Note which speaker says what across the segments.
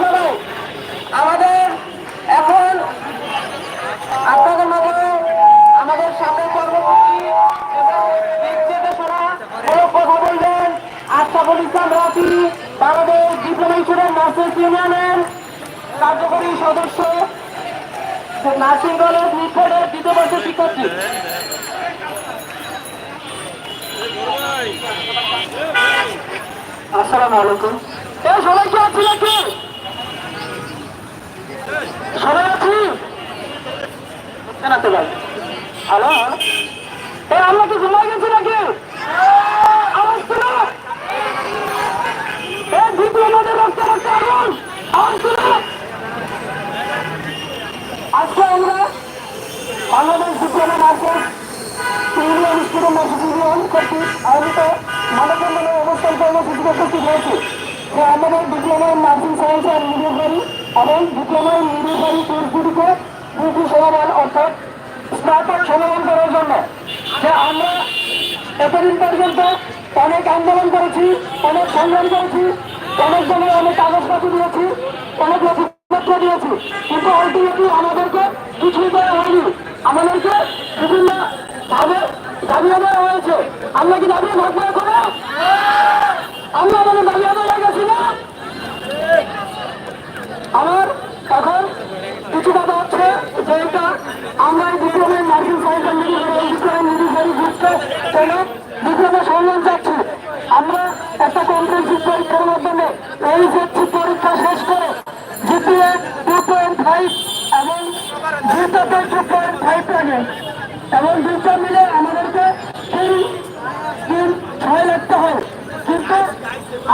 Speaker 1: সবাই আমাদের এখন আপনাদের মাঝে আমাদের সামনে কর্মসূচি কথা বলবেন Ashraful Islam Rafi, Bangladesh diploma student nursing ইউনিয়নের কার্যকরী সদস্য নার্সিং কলেজ মিটফোর্ডের দ্বিতীয় বর্ষের শিক্ষার্থী। আসসালামু আলাইকুম। এই, সবাই কি আছি নাকি? সবাই আছি জানাতে পারি হ্যালো? এই, আমরা কি ঘুমাই গেছি নাকি? আওয়াজ শুনো এই দ্বিতীয় আমরা Bangladesh diploma market union student কর্তৃক মানববন্ধনের অবস্থান কর্মসূচিতে যে আমাদের diploma in nursing science and midwifery এবং ডিপ্লোমা ইন মিডিয়ারি কোর্সগুলিকে দুটি সমাধান অর্থাৎ স্নাতক সমাধান করার জন্য। যে আমরা এতদিন পর্যন্ত অনেক আন্দোলন করেছি, অনেক সংগ্রাম করেছি, অনেক জনের অনেক কাগজপত্র দিয়েছি, অনেক নথিপত্র দিয়েছি। কিন্তু আলটিমেটলি আমাদেরকে কিছুই করা হয়নি। আমাদেরকে বিভিন্ন ভাবে দাবিয়ে দেওয়া হয়েছে। আমরা কি দাবিয়ে থাকব এখনও আমরা আমাদের দাবি আদায় হয়ে গেছি না আমার এখন কিছু কথা হচ্ছে যে এটা আমরা এই ডিপ্লোমের nursing science and medical diploma medical গ্রুপকে কেন ডিপ্লোমা সম্মান চাচ্ছি আমরা একটা কম্প্রেন্সিভ পরীক্ষার মাধ্যমে এই যে পরীক্ষা শেষ করে জিপিএ টু পয়েন্ট ফাইভ এবং জিটাতে টু পয়েন্ট ফাইভ লাগে এবং দুইটা মিলে আমাদেরকে তিন তিন ছয় লিখতে হয় কিন্তু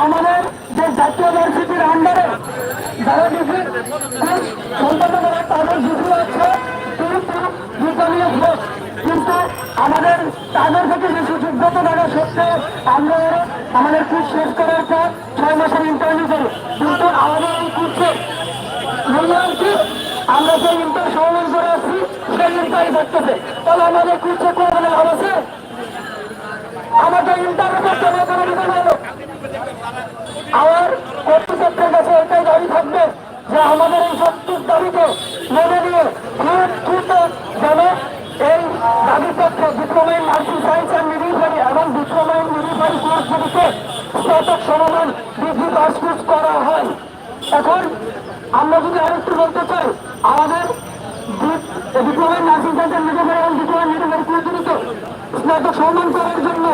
Speaker 1: আমাদের যে জাতীয় ভার্সিটির আন্ডারে যারা ডিগ্রি সম্পন্ন করে তাদের ডিগ্রি আছে কিন্তু কিন্তু আমাদের তাদের থেকে বেশি যোগ্যতা থাকা সত্ত্বেও আমরা আমাদের কোর্স শেষ করার পর ছয় মাসের ইন্টারভিউ করি। কিন্তু আমাদের এই কোর্সে মূল্যায়ন আমরা যে ইন্টার সমাধান করে আসছি, সেই ইন্টারই করতেছে। তাহলে আমাদের কোর্সে করে লাভ আছে আমাদের ইন্টারের করতে হবে, কোনো আমার কর্তৃপক্ষের কাছে এটাই দাবি থাকবে। যে আমাদের এই শক্তির দাবিকে মেনে নিয়ে খুব দ্রুত যেন এই দাবিপত্র diploma in nursing science and midwifery এবং ডিপ্লোমা ইন মিডিফারি কোর্সগুলিকে স্নাতক সমাধান ডিগ্রি পাস করা হয়। এখন আমরা যদি আরেকটু বলতে চাই, আমাদের ডিপ্লোমা নার্সিং অ্যান্ড মিডিফারি এবং ডিপ্লোমা মিডিফারি কোর্সগুলিকে স্নাতক সম্মান করার জন্য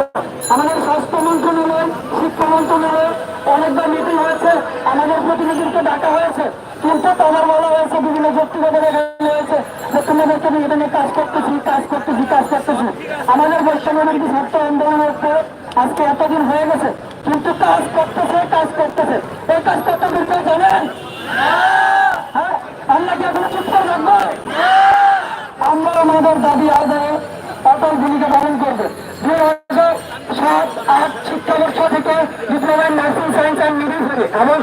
Speaker 1: আমাদের স্বাস্থ্য মন্ত্রণালয়, শিক্ষা মন্ত্রণালয় অনেকবার মিটিং হয়েছে। আমাদের প্রতিনিধিকে ডাকা হয়েছে। কিন্তু তোমার বলা হয়েছে, বিভিন্ন ব্যক্তিগত দেখানো হয়েছে যে তোমাদেরকে আমি এটা নিয়ে কাজ করতেছি কাজ করতেছি কাজ করতেছি। আমাদের বৈষম্যবিরোধী ছাত্র আন্দোলনের পর আজকে এতদিন হয়ে গেছে, কিন্তু কাজ করতেছে কাজ করতেছে। এই কাজ করতে কেউ জানেন? হ্যাঁ। আমরা কি এখন চুপ করে থাকব? আমরা আমাদের দাবি আদায়ে অটল ভূমিকা পালন করবে। দুই হাজার সাত, আট শিক্ষাবর্ষ থেকে diploma nursing science and midwifery এবং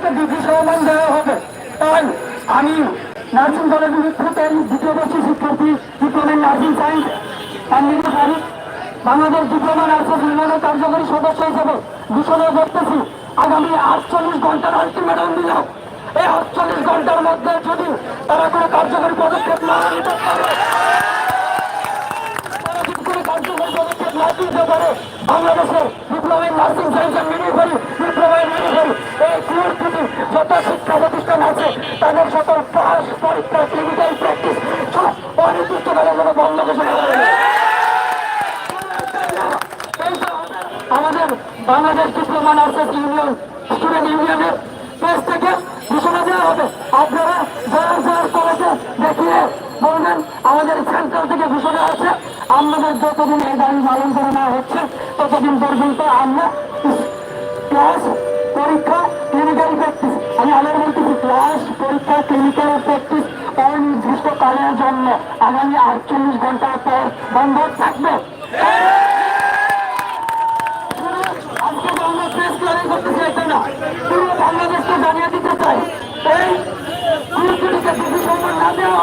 Speaker 1: যে এটাকে ডিগ্রি দেওয়া হবে। তাই আমি নার্সিং কলেজ মিত্রতেন দ্বিতীয় বর্ষের শিক্ষার্থী diploma nursing science midwifery Bangladesh diploma nursing ইউনিয়নের কার্যকরী সদস্য হিসেবে ঘোষণা করতেছি। আগামী আটচল্লিশ ঘণ্টার আলটিমেটাম দিল এই আটচল্লিশ ঘণ্টার মধ্যে যদি তারা কোনো কার্যকরী পদক্ষেপ না নিতে পারে, তারা যদি কার্যকরী পদক্ষেপ না নিতে পারে বাংলাদেশের in nursing science and midwifery diploma in midwifery এই কোর্স দুটি যত শিক্ষা প্রতিষ্ঠান আছে, তাদের সকল পাস পরীক্ষা ক্লিনিক্যাল প্র্যাকটিস সব অনির্দিষ্টকালের জন্য বন্ধ ঘোষণা করা। আমাদের Bangladesh diploma nurses union, student ইউনিয়নের পেজ থেকে ঘোষণা দেওয়া হবে আপনারা যার যার কলেজে দেখিয়ে বলবেন, আমাদের সেন্ট্রাল থেকে ঘোষণা আছে আমাদের যতদিন এই দাবি পালন করে নেওয়া হচ্ছে, ততদিন পর্যন্ত আমরা ক্লাস পরীক্ষা ক্লিনিক্যাল প্র্যাকটিস আমি আবার বলতেছি ক্লাস পরীক্ষা ক্লিনিক্যাল প্র্যাকটিস অনির্দিষ্ট কালের জন্য।
Speaker 2: আগামী আটচল্লিশ ঘণ্টা পর বন্ধ থাকবে আজকে আমরা বাংলাদেশকে জানিয়ে দিতে চাই এই না দেওয়া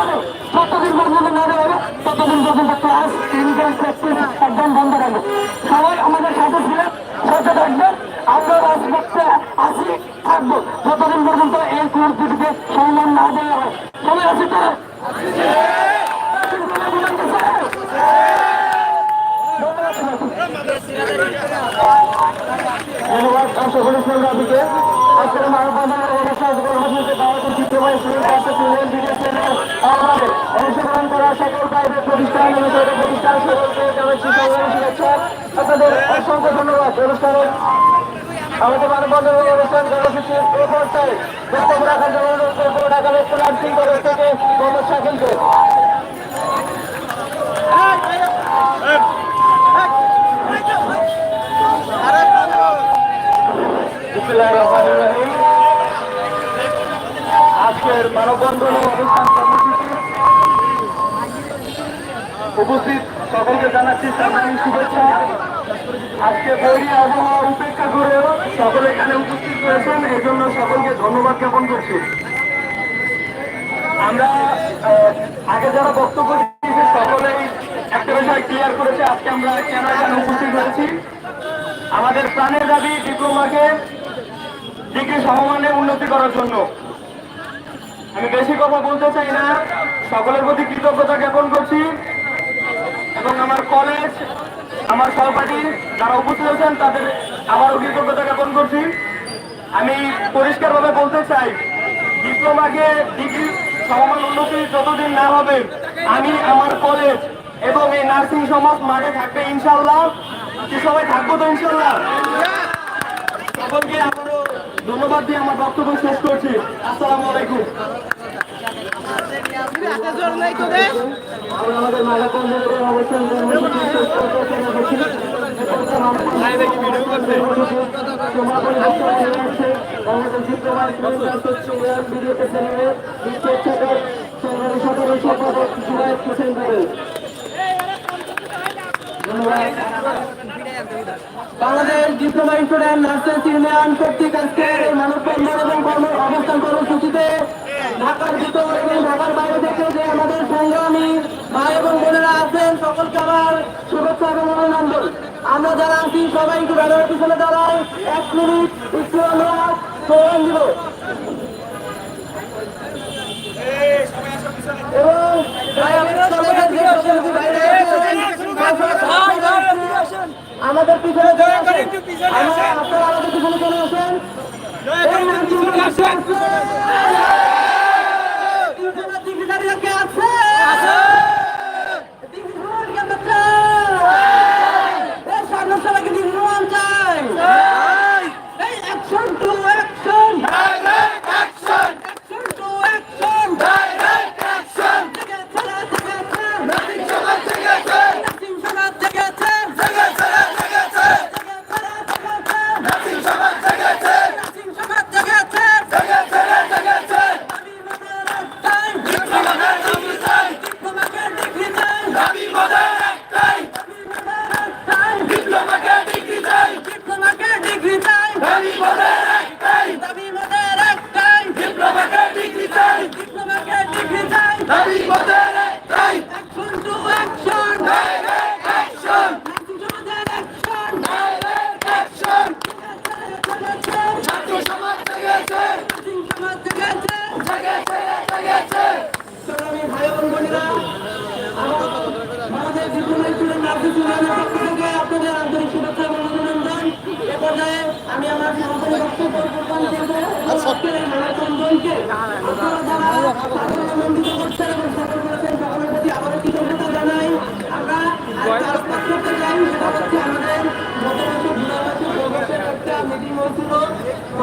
Speaker 2: পর্যন্ত না দেওয়া ততদিন পর্যন্ত ক্লাস একদম বন্ধ রাখবে আমাদের আমরা রাজপথে আসি থাকব যতদিন পর্যন্ত এই গুরুত্বটিকে সম্মান না দেওয়া হয় সবাই আছে তো ধন্যবাদ সকল ইসলামীকে আজকের মানববন্ধনের অনুষ্ঠান কর্মসূচিতে দাওয়াতের চিত্রময় সুযোগ প্রাপ্ত ছিলেন বিদেশ আমাদের অংশগ্রহণ করা সকল প্রাইভেট প্রতিষ্ঠান এবং প্রতিষ্ঠান সকলকে জানাচ্ছি সংগ্রামী শুভেচ্ছা। আপনাদের অসংখ্য ধন্যবাদ। অনুষ্ঠানের আমাদের মানববন্ধনের অনুষ্ঠান কর্মসূচির এই পর্যায়ে বক্তব্য রাখার জন্য অনুরোধ করব ঢাকা লোক নার্সিং কলেজ থেকে মোহাম্মদ শাকিলকে উপস্থিত সকলকে জানাচ্ছি সাংবাদিক শুভেচ্ছা। আজকে বৈরী আবহাওয়া উপেক্ষা করে সকলে এখানে উপস্থিত হয়েছেন এই জন্য সকলকে ধন্যবাদ জ্ঞাপন করছি। আমরা আগে যারা বক্তব্য দিয়েছে, সকলেই একটা বিষয় ক্লিয়ার করেছে, আজকে আমরা কেন এখানে উপস্থিত হয়েছি। আমাদের প্রাণের দাবি ডিপ্লোমাকে ডিগ্রি সমমানে উন্নতি করার জন্য। আমি বেশি কথা বলতে চাই না, সকলের প্রতি কৃতজ্ঞতা জ্ঞাপন করছি। এবং আমার কলেজ, আমার সহপাঠী যারা উপস্থিত হয়েছেন তাদের আবারও কৃতজ্ঞতা জ্ঞাপন করছি। আমি পরিষ্কারভাবে বলতে চাই, ডিপ্লোমাকে ডিগ্রি সমমান উন্নতি যতদিন না হবে, আমি আমার কলেজ এবং এই নার্সিং সমাজ মাঠে থাকবে ইনশাল্লাহ কি সবাই থাকব তো ইনশাল্লাহ সকলকে আবারও ধন্যবাদ দিয়ে আমার বক্তব্য শেষ করছি। আসসালামু আলাইকুম আমরা আমাদের মালাকন্দের অবস্থান কর্মসূচি শেষ করতে চলে যাচ্ছি। সমাপনী বক্তব্য নিয়ে আসছে Bangladesh diploma student nurses union কর্তৃক আজকের এই মানববন্ধন এবং কর্ম, অবস্থান কর্মসূচিতে ঢাকার ভিতর এবং ঢাকার বাইরে থেকে যে আমাদের সংগ্রামী ভাই এবং বোনেরা আছেন সকলকে আমার শুভেচ্ছা এবং অভিনন্দন। আমরা যারা আছি সবাই একটু ব্যানারের পিছনে দাঁড়ায় এক মিনিট একটু আমরা স্লোগান দিব। এবং আমাদের পিছনে আপনারা আমাদের পিছনে চলে আসেন এই নামটি ইন্টারনেট ডিগ্রিধারীরা কে আছে? ডিগ্রি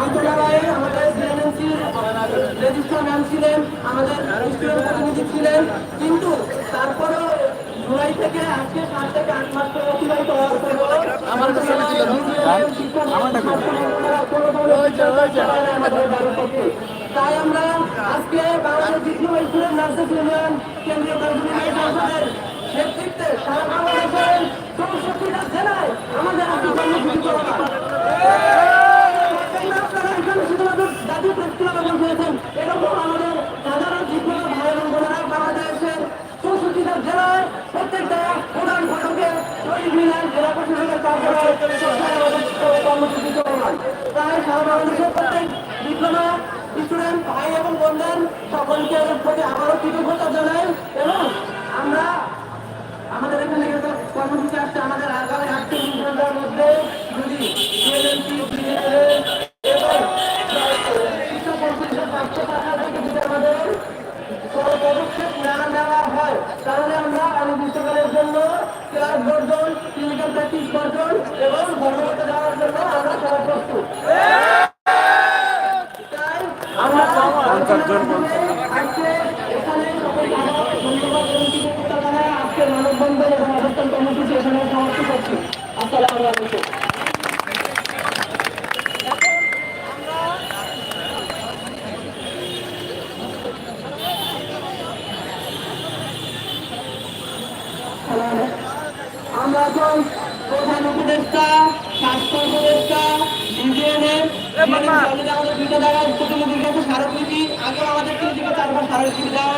Speaker 2: মন্ত্রণালয়ে আমাদের ম্যাম ছিলেন আমাদের স্টুডেন্ট প্রতিনিধি ছিলেন কিন্তু তারপরেও জুলাই থেকে আজকে সাত থেকে আট মাস করে অতিবাহিত হওয়ার পরও আমার আমাদের বাড়ির তাই আমরা আজকে Bangladesh diploma student nurses union কেন্দ্রীয় কার্যনির্বাহী নেতৃত্বে সারা বাংলাদেশের চৌষট্টিটা জেলায় আমাদের আজকে কর্মসূচি চলমান আপনারা এখানে শুধুমাত্র জাতীয় প্রেস ক্লাবে বসেছেন এরকম আমাদের সাধারণ ডিপ্লোমা ভাই এবং বোনেরা বাংলাদেশের জেলায় প্রত্যেকটা প্রধান ফটকে শহীদ মিনার জেলা প্রশাসনের কর্মসূচি তাই সারা বাংলাদেশের প্রত্যেক ডিপ্লোমা স্টুডেন্ট, ভাই এবং বন্ধন সকলকে প্রতি আবারও কৃতজ্ঞতা জানাই এবং আমরা আমাদের এখানে একটা কর্মসূচি আসছে আমাদের আগামী আটত্রিশ ঘণ্টার মধ্যে যদি CLMC, CLA এবং শিক্ষা পরিষদের পাঁচশো টাকা থেকে যদি আমাদের কোনো পদক্ষেপ না নেওয়া হয় তাহলে আমরা অনির্দিষ্টকালের জন্য ক্লাস বর্জন ক্লিনিক্যাল প্র্যাকটিস বর্জন এবং ধর্মঘটে যাওয়ার জন্য আমরা সবাই প্রস্তুত তাই আমরা আজকে এখানে সকলকে আবার ধন্যবাদ এবং কৃতজ্ঞতা জানাই আজকে মানববন্ধন এবং অবস্থান কর্মসূচি এখানে সমাপ্ত করছি আসসালামু আলাইকুম প্রধান উপদেষ্টা স্বাস্থ্য উপদেষ্টা ইউনিয়নের আমাদের দুটো জায়গায় প্রতিনিধির কাছে স্মারকলিপি। আগেও আমাদের তিন থেকে চারবার স্মারকলিপি দেওয়া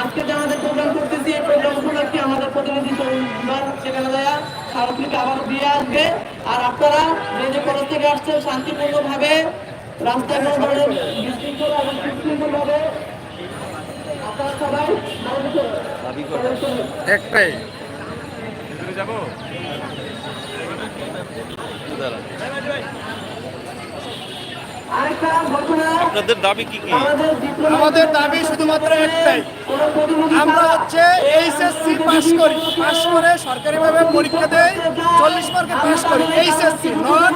Speaker 2: আজকে যে আমাদের প্রোগ্রাম করতেছি এই প্রোগ্রাম উপলক্ষে আমাদের প্রতিনিধি সবার সেখানে দেওয়া স্মারকলিপি আবার দিয়ে আসবে। আর আপনারা যে যে কলেজ থেকে আসছেন শান্তিপূর্ণভাবে রাস্তায় কোনো ধরনের এবং আপনারা সবাই
Speaker 3: একটাই।
Speaker 2: ঘটনা
Speaker 4: আপনাদের দাবি কি কি?
Speaker 2: আমাদের
Speaker 3: দাবি শুধুমাত্র একটাই। আমরা হচ্ছে এইচএসসি পাস করি। পাস করে সরকারিভাবে পরীক্ষা দেয় চল্লিশ মার্কে পাস করি। HSC, not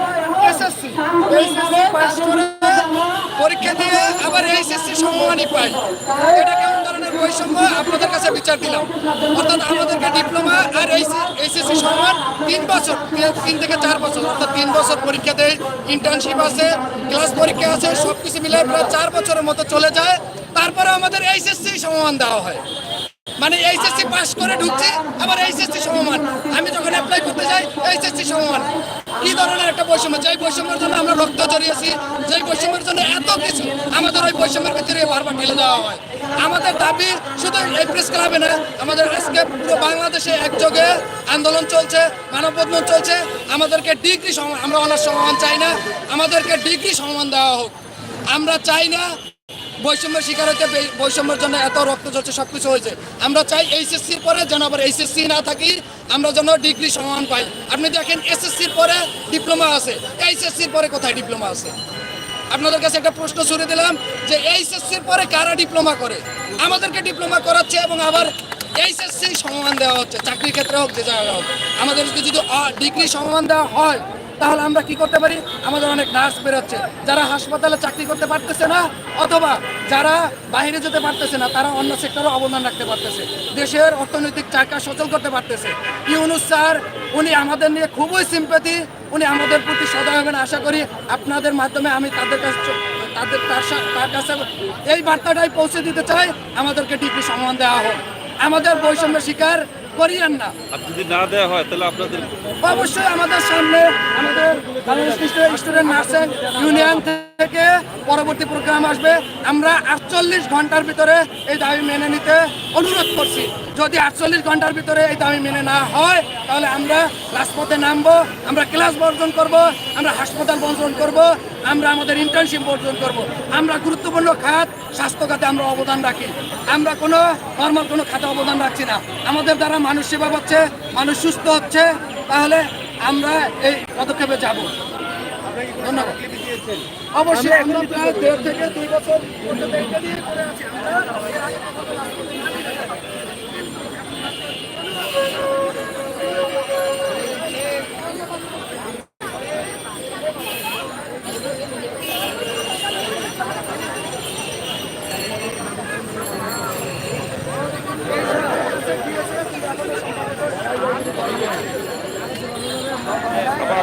Speaker 3: SSC. HSC pass করে পরীক্ষা দিয়ে আবার এইচএসসি সম্মানই পাই। বৈষম্য আপনাদের কাছে বিচার দিলাম। অর্থাৎ আমাদেরকে ডিপ্লোমা আর এইচএসসি সম্মান তিন বছর, তিন- থেকে চার বছর, অর্থাৎ তিন বছর পরীক্ষা দেয়। ইন্টার্নশিপ আছে ক্লাস পরীক্ষা আছে সব কিছু মিলে প্রায় চার বছরের মতো চলে যায়। তারপরে আমাদের এইচএসসি সমমান দেওয়া হয়। মানে এইচএসসি পাস করে ঢুকছি, আবার এইচএসসি সমমান। আমি যখন অ্যাপ্লাই করতে যাই এইচএসসি সমমান। কি ধরনের একটা বৈষম্য, যেই বৈষম্যের জন্য আমরা রক্ত জড়িয়েছি যেই বৈষম্যের জন্য এত কিছু আমাদের ওই বৈষম্যের ভিতরে বারবার ঠেলে দেওয়া হয়। আমাদের দাবি শুধু এই প্রেস ক্লাবে না, আমাদের আজকে পুরো বাংলাদেশে একযোগে আন্দোলন চলছে, মানববন্ধন চলছে। আমাদেরকে ডিগ্রি আমরা অনার্স সমান চাই না, আমাদেরকে ডিগ্রি সমান দেওয়া হোক। আমরা চাই না বৈষম্য শিকার হতে বৈষম্যের জন্য এত রক্ত ঝরছে সব কিছু হয়েছে। আমরা চাই এইচএসসির পরে যেন আবার এইচএসসি না থাকি আমরা যেন ডিগ্রি সমান পাই। আপনি দেখেন এসএসসির পরে ডিপ্লোমা আছে। এইচএসসির পরে কোথায় ডিপ্লোমা আছে? আপনাদের কাছে একটা প্রশ্ন ছুড়ে দিলাম যে এইচএসসির পরে কারা ডিপ্লোমা করে? আমাদেরকে ডিপ্লোমা করাচ্ছে এবং আবার এইচএসসি সম্মান দেওয়া হচ্ছে। চাকরির ক্ষেত্রে হোক, যে জায়গা হোক। আমাদেরকে যদি ডিগ্রি সম্মান দেওয়া হয় তাহলে আমরা কি করতে পারি? আমাদের অনেক নার্স বেরোচ্ছে। যারা হাসপাতালে চাকরি করতে পারতেছে না, অথবা যারা বাইরে যেতে পারতেছে না, তারা অন্য সেক্টরে অবদান রাখতে পারতেছে। দেশের অর্থনৈতিক চাকা সচল করতে পারতেছে। ইউনুস স্যার, উনি আমাদের নিয়ে খুবই সিম্পেথি উনি আমাদের প্রতি সদয় হবেন। আশা করি আপনাদের মাধ্যমে আমি তাদের কাছে তাদের তার কাছে এই বার্তাটাই পৌঁছে দিতে চাই। আমাদেরকে ডিগ্রি সম্মান দেওয়া হোক। আমাদের বৈষম্য শিকার করিয়েন না।
Speaker 4: যদি না দেওয়া হয়, তাহলে আপনাদের
Speaker 3: অবশ্যই আমাদের সামনে আমাদের স্টুডেন্ট নার্সিং ইউনিয়ন থেকে পরবর্তী প্রোগ্রাম আসবে। আমরা আটচল্লিশ ঘণ্টার ভিতরে এই দাবি মেনে নিতে অনুরোধ করছি। যদি আটচল্লিশ ঘণ্টার ভিতরে এই দাবি মেনে না হয়, তাহলে আমরা রাজপথে নামবো, আমরা ক্লাস বর্জন করব, আমরা হাসপাতাল বর্জন করব, আমরা আমাদের ইন্টার্নশিপ বর্জন করব। আমরা গুরুত্বপূর্ণ খাত, স্বাস্থ্য খাতে আমরা অবদান রাখি। আমরা কোনো নর্মাল কোনো খাতে অবদান রাখছি না। আমাদের দ্বারা মানুষ সেবা পাচ্ছে, মানুষ সুস্থ হচ্ছে তাহলে আমরা এই পদক্ষেপে যাব। ধন্যবাদ। অবশ্যই প্রায় দেড় থেকে দুই বছর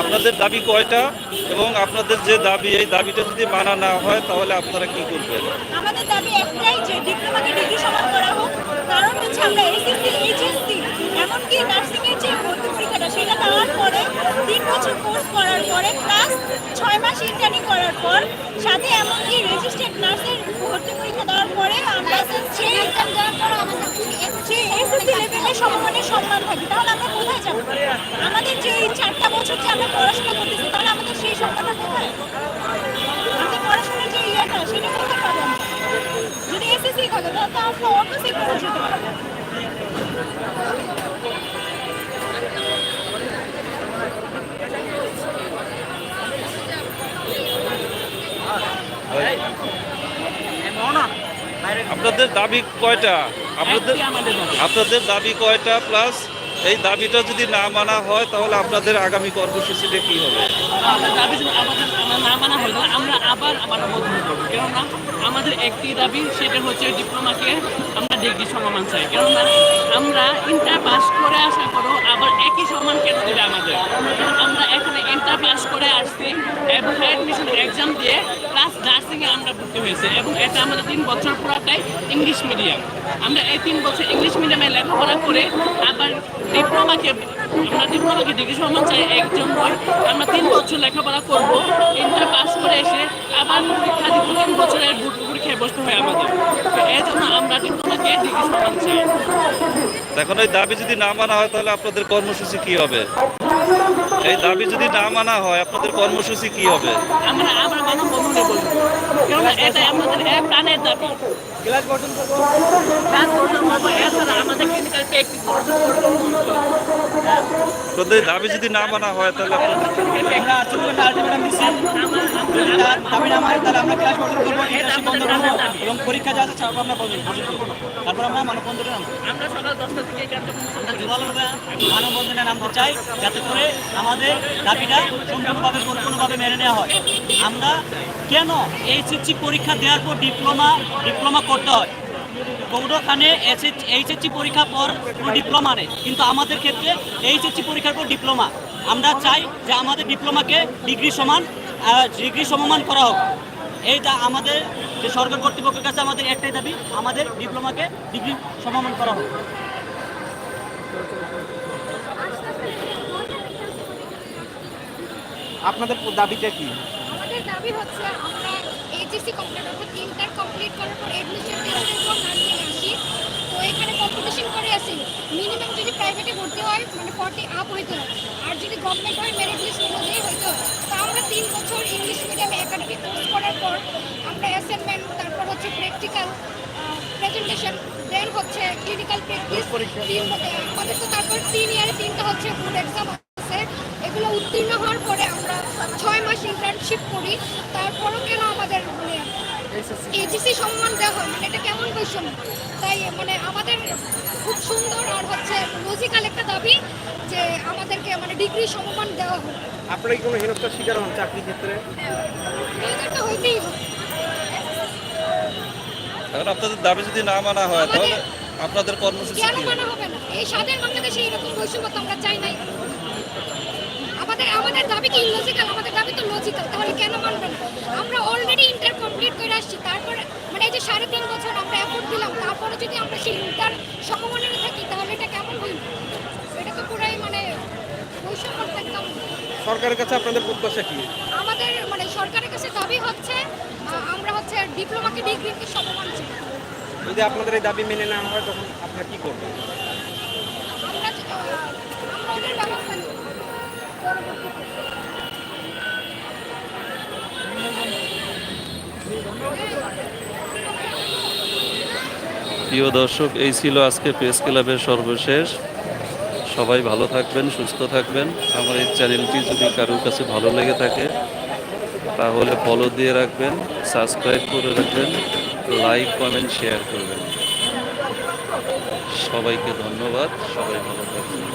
Speaker 4: আপনাদের দাবি কয়টা এবং আপনাদের যে দাবি এই দাবিটা যদি মানা না হয় তাহলে আপনারা কি করবেন
Speaker 5: আমাদের দাবি কারণ হচ্ছে আমরা এমনকি সেটা দেওয়ার পরে তিন কোর্স করার পরে ছয় মাস করার পর সাথে এমনকি রেজিস্টার্ড নার্সের ভর্তি পরীক্ষা দেওয়ার পরে আমরা সেই এক্সাম দেওয়ার আমাদের সেই এসএসসি লেভেলে সমমানের সম্মান থাকি তাহলে আমরা কোথায় যাব? আমাদের যে চারটা বছর যে আমরা পড়াশোনা করতেছি, তাহলে আমাদের সেই সম্মানটা কোথায়? আমাদের পড়াশোনার যে ইয়েটা, সেটা কোথায় পাবো যদি এসএসসি থাকে, তাহলে আমরা অন্য সেক্টরে যেতে পারব।
Speaker 4: আপনাদের দাবি কয়টা? আপনাদের আপনাদের দাবি কয়টা? প্লাস এই দাবিটা যদি না মানা হয় তাহলে আপনাদের আগামী কর্মসূচিতে কি হবে?
Speaker 6: আমাদের আমাদের আমরা না মানা হয় আমরা আবার কেননা আমাদের একটি দাবি সেটা হচ্ছে ডিপ্লোমাকে ডিগ্রি সমমান চাই কেননা আমরা ইন্টার পাস করে আসার করো আবার একই সমান কেন দেবে আমাদের? আমরা এখানে ইন্টার পাস করে আসছি এবং অ্যাডমিশন এক্সাম দিয়ে প্লাস নার্সিংয়ে আমরা ভর্তি হয়েছে এবং এটা আমাদের তিন বছর পুরাটাই ইংলিশ মিডিয়াম আমরা এই তিন বছর ইংলিশ মিডিয়ামে লেখাপড়া করে আবার ডিপ্লোমাকে সম্মান চাই, একজন নয় আমরা তিন বছর লেখাপড়া করব, ইন্টার পাস করে এসে আবার দিব তিন খেয়ে বসতে হয় আমাদের। এই আমরা ডিপ্লোমাকে ডিগ্রি সম্মান চাই।
Speaker 4: এখন এই দাবি যদি না মানা হয়, তাহলে আপনাদের কর্মসূচি কি হবে? এই দাবি যদি না মানা হয় আপনাদের কর্মসূচি কি হবে?
Speaker 6: আমরা আবার মানব বন্ধনে বলব। কেননা এটাই আমাদের এক প্রাণের দাবি। ক্লাস বর্জন করব। ক্লাস বর্জন করব। এছাড়া আমাদের ক্লিনিক্যাল প্র্যাকটিস বর্জন
Speaker 4: দাবি যদি না মানা হয় তাহলে
Speaker 7: এবং পরীক্ষা যা আছে আমরা তারপর আমরা মানববন্ধনে
Speaker 6: আমরা সকাল দশটা থেকে এগারোটা পর্যন্ত
Speaker 7: আমরা জোরালোভাবে মানববন্ধনে নামতে চাই যাতে করে আমাদের দাবিটা সম্পূর্ণভাবে পরিপূর্ণভাবে মেনে নেওয়া হয়। আমরা কেন এইচএসসি পরীক্ষা দেওয়ার পর ডিপ্লোমা ডিপ্লোমা করতে হয়? গৌরখানে এইচএসসি পরীক্ষার পর ডিপ্লোমা নেই। কিন্তু আমাদের ক্ষেত্রে এইচএসসি পরীক্ষার পর ডিপ্লোমা। আমরা চাই যে আমাদের ডিপ্লোমাকে ডিগ্রি সমান ডিগ্রি সমমান করা হোক। এইটা আমাদের যে সরকার কর্তৃপক্ষের কাছে আমাদের একটাই দাবি, আমাদের ডিপ্লোমাকে ডিগ্রি সমমান করা হোক।
Speaker 8: আপনাদের দাবিটা কি?
Speaker 5: আমাদের দাবি হচ্ছে আমরা এইচএসসি কমপ্লিট অর্থাৎ ইন্টার কমপ্লিট করার পর এডমিশন টেস্টের পর নার্সিং আসি। তো এখানে কম্পিটিশন করে আসি। মিনিমাম যদি প্রাইভেটে ভর্তি হয় মানে ফর্টি আপ হইতে। আর যদি গভর্নমেন্ট হয় মেরিট লিস্ট অনুযায়ী হইতে। তো আমরা তিন বছর ইংলিশ মিডিয়ামে একাডেমিক কোর্স করার পর আমরা অ্যাসাইনমেন্ট তারপর হচ্ছে প্র্যাকটিক্যাল প্রেজেন্টেশন দেন হচ্ছে ক্লিনিক্যাল প্র্যাকটিস আমাদের তো তারপর তিন ইয়ারে তিনটা হচ্ছে বোর্ড এক্সাম উত্তীর্ণ হওয়ার পরে আমরা ছয় মাস ইন্টার্নশিপ করি তারপরও কেন আমাদের মানে এইচএসসি সম্মান দেওয়া হয়? মানে এটা কেমন বৈষম্য? তাই মানে আমাদের খুব সুন্দর আর হচ্ছে লজিক্যাল একটা দাবি যে আমাদেরকে মানে ডিগ্রি সম্মান দেওয়া হোক।
Speaker 8: আপনারা কি কোনো হেনস্থার শিকার হন চাকরি ক্ষেত্রে?
Speaker 5: তো হইতেই হবে।
Speaker 4: এখন আপনাদের দাবি যদি না মানা হয় তাহলে আপনাদের কর্মসূচি
Speaker 5: কেন মানা হবে না? এই স্বাধীন বাংলাদেশে এরকম বৈষম্য তো আমরা চাই নাই। আমাদের আমাদের দাবি কি ইলজিক্যাল আমাদের দাবি তো লজিক্যাল তাহলে কেন মানবেন আমরা অলরেডি ইন্টার কমপ্লিট করে আসছি তারপরে মানে এই যে সাড়ে তিন বছর আমরা এফোর্ট দিলাম তারপরে যদি আমরা সেই ইন্টার সমমানের থাকি তাহলে এটা কেমন হইল? এটা তো পুরাই মানে বৈষম্য একদম
Speaker 8: সরকারের কাছে আপনাদের প্রত্যাশা কি?
Speaker 5: আমাদের মানে সরকারের কাছে দাবি হচ্ছে আমরা হচ্ছে ডিপ্লোমাকে ডিগ্রিকে সমমান
Speaker 8: যদি আপনাদের এই দাবি মেনে না হয় তখন আপনারা কি করবেন?
Speaker 5: আমরা ওদের ব্যবস্থা
Speaker 4: প্রিয় দর্শক, এই ছিল আজকে প্রেস ক্লাবের সর্বশেষ। সবাই ভালো থাকবেন, সুস্থ থাকবেন। আমার এই চ্যানেলটি যদি কারোর কাছে ভালো লেগে থাকে, তাহলে ফলো দিয়ে রাখবেন সাবস্ক্রাইব করে রাখবেন লাইক কমেন্ট শেয়ার করবেন। সবাইকে ধন্যবাদ, সবাই ভালো থাকবেন।